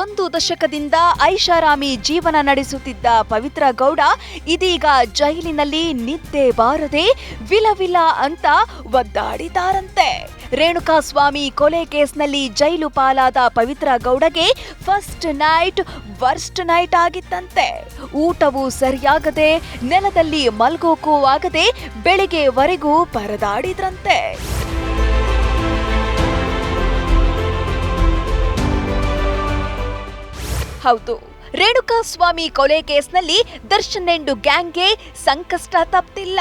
ಒಂದು ದಶಕದಿಂದ ಐಷಾರಾಮಿ ಜೀವನ ನಡೆಸುತ್ತಿದ್ದ ಪವಿತ್ರ ಗೌಡ ಇದೀಗ ಜೈಲಿನಲ್ಲಿ ನಿದ್ದೆ ಬಾರದೆ ವಿಲವಿಲ ಅಂತ ಒದ್ದಾಡಿದಾರಂತೆ. ರೇಣುಕಾಸ್ವಾಮಿ ಕೊಲೆ ಕೇಸ್ನಲ್ಲಿ ಜೈಲು ಪಾಲಾದ ಪವಿತ್ರ ಗೌಡಗೆ ಫಸ್ಟ್ ನೈಟ್ ವರ್ಸ್ಟ್ ನೈಟ್ ಆಗಿತ್ತಂತೆ. ಊಟವೂ ಸರಿಯಾಗದೆ, ನೆಲದಲ್ಲಿ ಮಲ್ಗೋಕೂ ಆಗದೆ ಬೆಳಿಗ್ಗೆವರೆಗೂ ಪರದಾಡಿದ್ರಂತೆ. ಹೌದು. ರೇಣುಕಾಸ್ವಾಮಿ ಕೊಲೆ ಕೇಸ್ನಲ್ಲಿ ದರ್ಶನ್ ಎಂಡು ಗ್ಯಾಂಗ್ಗೆ ಸಂಕಷ್ಟ ತಪ್ಪಿಲ್ಲ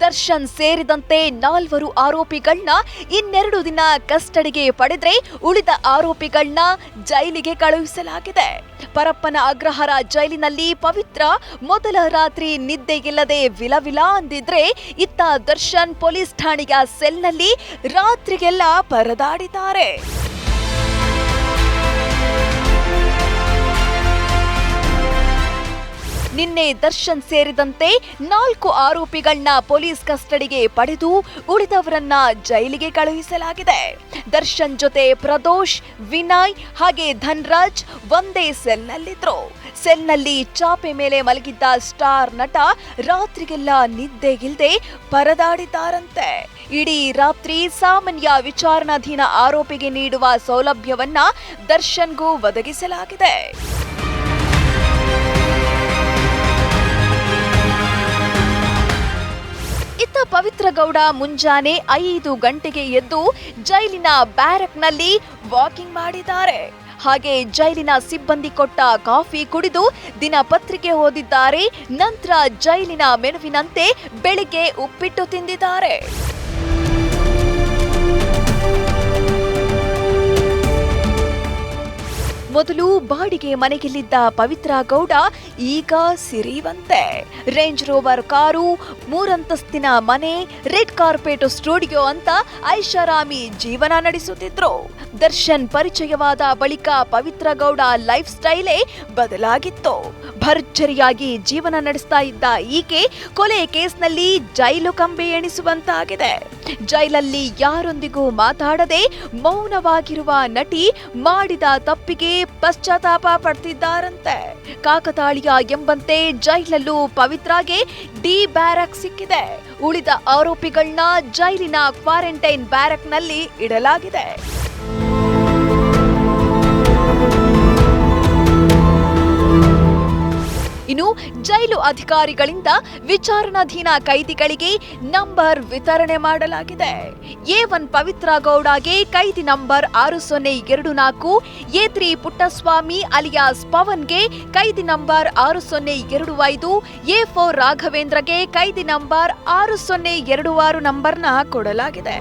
ದರ್ಶನ್ ಸೇರಿದಂತೆ ನಾಲ್ವರು ಆರೋಪಿಗಳನ್ನ ಇನ್ನೆರಡು ದಿನ ಕಸ್ಟಡಿಗೆ ಪಡೆದ್ರೆ ಉಳಿದ ಆರೋಪಿಗಳನ್ನ ಜೈಲಿಗೆ ಕಳುಹಿಸಲಾಗಿದೆ. ಪರಪ್ಪನ ಅಗ್ರಹಾರ ಜೈಲಿನಲ್ಲಿ ಪವಿತ್ರ ಮೊದಲ ರಾತ್ರಿ ನಿದ್ದೆಗಿಲ್ಲದೆ ವಿಲವಿಲ ಅಂದಿದ್ರೆ ಇತ್ತ ದರ್ಶನ್ ಪೊಲೀಸ್ ಠಾಣೆಯ ಸೆಲ್ನಲ್ಲಿ ರಾತ್ರಿಗೆಲ್ಲ ಪರದಾಡಿದ್ದಾರೆ. ನಿನ್ನೆ ದರ್ಶನ್ ಸೇರಿದಂತೆ ನಾಲ್ಕು ಆರೋಪಿಗಳನ್ನ ಪೊಲೀಸ್ ಕಸ್ಟಡಿಗೆ ಪಡೆದು ಉಳಿದವರನ್ನ ಜೈಲಿಗೆ ಕಳುಹಿಸಲಾಗಿದೆ. ದರ್ಶನ್ ಜೊತೆ ಪ್ರದೋಷ್, ವಿನಯ್ ಹಾಗೆ ಧನ್ರಾಜ್ ಒಂದೇ ಸೆಲ್ನಲ್ಲಿದ್ರು. ಸೆಲ್ನಲ್ಲಿ ಚಾಪೆ ಮೇಲೆ ಮಲಗಿದ್ದ ಸ್ಟಾರ್ ನಟ ರಾತ್ರಿಗೆಲ್ಲ ನಿದ್ದೆಗಿಲ್ದೆ ಪರದಾಡಿದ್ದಾರಂತೆ. ಇಡೀ ರಾತ್ರಿ ಸಾಮಾನ್ಯ ವಿಚಾರಣಾಧೀನ ಆರೋಪಿಗೆ ನೀಡುವ ಸೌಲಭ್ಯವನ್ನ ದರ್ಶನ್ಗೂ ಒದಗಿಸಲಾಗಿದೆ. ಇತ್ತ ಪವಿತ್ರ ಗೌಡ ಮುಂಜಾನೆ ಐದು ಗಂಟೆಗೆ ಎದ್ದು ಜೈಲಿನ ಬ್ಯಾರಕ್ನಲ್ಲಿ ವಾಕಿಂಗ್ ಮಾಡಿದ್ದಾರೆ. ಹಾಗೆ ಜೈಲಿನ ಸಿಬ್ಬಂದಿ ಕೊಟ್ಟ ಕಾಫಿ ಕುಡಿದು ದಿನಪತ್ರಿಕೆ ಓದಿದ್ದಾರೆ. ನಂತರ ಜೈಲಿನ ಮೆನುವಿನಂತೆ ಬೆಳಿಗ್ಗೆ ಉಪ್ಪಿಟ್ಟು ತಿಂದಿದ್ದಾರೆ. ಮೊದಲು ಬಾಡಿಗೆ ಮನೆಗೆಲ್ಲಿದ್ದ ಪವಿತ್ರ ಗೌಡ ಈಗ ಸಿರಿವಂತೆ. ರೇಂಜ್ ರೋವರ್ ಕಾರು, ಮೂರಂತಸ್ತಿನ ಮನೆ, ರೆಡ್ ಕಾರ್ಪೆಟ್ ಸ್ಟುಡಿಯೋ ಅಂತ ಐಷಾರಾಮಿ ಜೀವನ ನಡೆಸುತ್ತಿದ್ರು. ದರ್ಶನ್ ಪರಿಚಯವಾದ ಬಳಿಕ ಪವಿತ್ರ ಗೌಡ ಲೈಫ್ ಸ್ಟೈಲೇ ಬದಲಾಗಿತ್ತು. ಭರ್ಜರಿಯಾಗಿ ಜೀವನ ನಡೆಸ್ತಾ ಇದ್ದ ಈಕೆ ಕೊಲೆ ಕೇಸ್ನಲ್ಲಿ ಜೈಲು ಕಂಬಿ ಎಣಿಸುವಂತಾಗಿದೆ. ಜೈಲಲ್ಲಿ ಯಾರೊಂದಿಗೂ ಮಾತಾಡದೆ ಮೌನವಾಗಿರುವ ನಟಿ ಮಾಡಿದ ತಪ್ಪಿಗೆ ಪಶ್ಚಾತ್ತಾಪ ಪಡ್ತಿದ್ದಾರಂತೆ. ಕಾಕತಾಳೀಯ ಎಂಬಂತೆ ಜೈಲಲ್ಲೂ ಪವಿತ್ರಾಗೆ ಡಿ ಬ್ಯಾರಕ್ ಸಿಕ್ಕಿದೆ. ಉಳಿದ ಆರೋಪಿಗಳನ್ನ ಜೈಲಿನ ಕ್ವಾರಂಟೈನ್ ಬ್ಯಾರಕ್ನಲ್ಲಿ ಇಡಲಾಗಿದೆ. ಜೈಲು ಅಧಿಕಾರಿಗಳಿಂದ ವಿಚಾರಣಾಧೀನ ಕೈದಿಗಳಿಗೆ ನಂಬರ್ ವಿತರಣೆ ಮಾಡಲಾಗಿದೆ. ಎ ಒನ್ ಪವಿತ್ರ ಗೌಡಗೆ ಕೈದಿ ನಂಬರ್ ಆರು ಸೊನ್ನೆ ಎರಡು ನಾಲ್ಕು, ಎ ತ್ರೀ ಪುಟ್ಟಸ್ವಾಮಿ ಅಲಿಯಾಸ್ ಪವನ್ಗೆ ಕೈದಿ ನಂಬರ್ ಆರು ಸೊನ್ನೆ ಎರಡು ಐದು, ಎ ಫೋರ್ ರಾಘವೇಂದ್ರಗೆ ಕೈದಿ ನಂಬರ್ ಆರು ಸೊನ್ನೆ ಎರಡು ಆರು ನಂಬರ್ನ ಕೊಡಲಾಗಿದೆ.